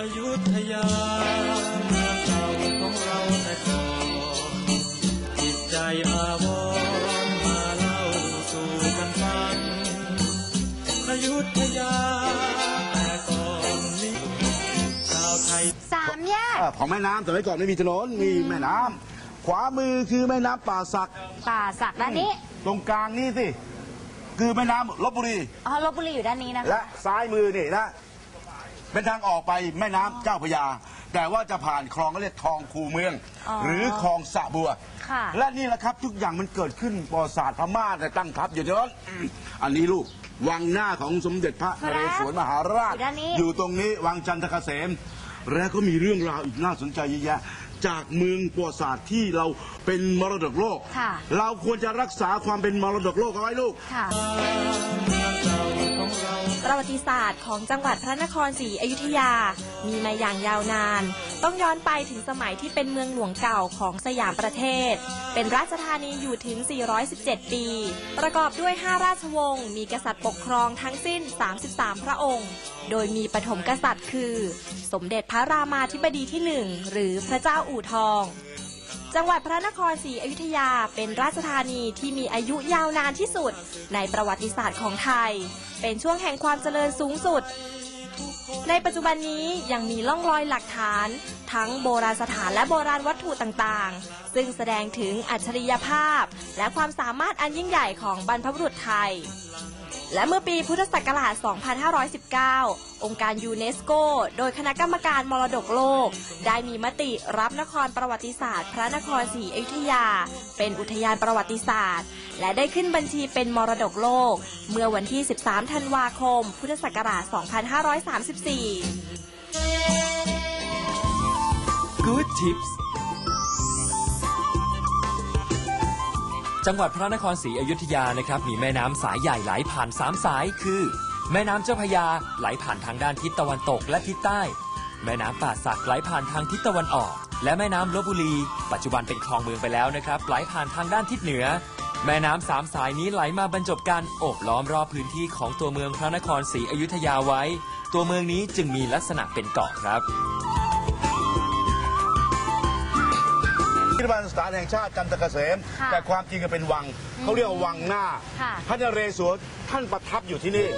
อยุธยาเมืองเก่าของเราแต่ก่อนจิตใจอาวรณ์มาเล่าสู่กันฟังอยุธยาแต่ก่อนนี้ชาวไทย สามแยก เอ่อของแม่น้ำสมัยก่อนไม่มีถนนมีแม่น้ำขวามือคือแม่น้ำป่าสัก ป่าสักด้านนี้ตรงกลางนี่สิ คือแม่น้ำลบบุรี อ๋อลบบุรีอยู่ด้านนี้นะคะ และซ้ายมือนี่นะ เป็นทางออกไปแม่น้ำเจ้าพระยา แต่ว่าจะผ่านคลองก็เรียกคลองคูเมือง อ๋อหรือคลองสะบัว ค่ะ และนี่แหละครับทุกอย่างมันเกิดขึ้นประวัติศาสตร์พม่าแต่ยตั้งทัพอยู่ที่นั้นอืมอันนี้ลูกวังหน้าของสมเด็จพระนเรศวรมหาราช อยู่ด้านนี้ อยู่ตรงนี้วังจันทเกษม และก็มีเรื่องราวอีกน่าสนใจเยอะแยะจากเมืองประวัติศาสตร์ที่เราเป็นมรดกโลก ค่ะ เราควรจะรักษาความเป็นมรดกโลกเอาไว้ลูก ค่ะ ติศาสตร์ของจังหวัดพระนครศรีอยุธยา มีมาอย่างยาวนาน ต้องย้อนไปถึงสมัยที่เป็นเมืองหลวงเก่าของสยามประเทศ เป็นราชธานีอยู่ถึง 417 ปี ประกอบด้วย 5 ราชวงศ์ มีกษัตริย์ปกครองทั้งสิ้น 33 พระองค์ โดยมีปฐมกษัตริย์คือ สมเด็จพระรามาธิบดีที่หนึ่งหรือพระเจ้าอู่ทอง จังหวัดพระนครศรีอยุธยาเป็นราชธานีที่มีอายุยาวนานที่สุด ในประวัติศาสตร์ของไทย เป็นช่วงแห่งความเจริญสูงสุด ในปัจจุบันนี้ยังมีล่องรอยหลักฐาน ทั้งโบราณสถานและโบราณวัตถุต่างๆ ซึ่งแสดงถึงอัจฉริยภาพ และความสามารถอันยิ่งใหญ่ของบรรพบุรุษไทย และเมื่อปีพุทธศักราช 2519 องค์การยูเนสโก โดยคณะกรรมการมรดกโลก ได้มีมติรับนครประวัติศาสตร์ พระนครศรีอยุธยา เป็นอุทยานประวัติศาสตร์ และได้ขึ้นบัญชีเป็นมรดกโลก เมื่อวันที่ 13 ธันวาคม พุทธศักราช 2534 Good Tips จังหวัดพระนครศรีอยุธยานะครับมีแม่น้ำสายใหญ่ไหลผ่าน3สายคือ แม่น้ำเจ้าพระยาไหลผ่านทางด้านทิศตะวันตกและทิศใต้ แม่น้ำป่าสักไหลผ่านทางทิศตะวันออก และแม่น้ำลบบุรี ปัจจุบันเป็นคลองเมืองไปแล้วนะครับไหลผ่านทางด้านทิศเหนือ แม่น้ำสามสายนี้ไหลมาบรรจบกันโอบล้อมรอบพื้นที่ของตัวเมืองพระนครศรีอยุธยาไว้ ตัวเมืองนี้จึงมีลักษณะเป็นเกาะครับ พิพิธภัณฑ์สถานแห่งชาติจันทเกษม ค่ะแต่ความจริงก็เป็นวังเขาเรียกว่าวังหน้า ค่ะ พระนเรศวรท่านประทับอยู่ที่นี่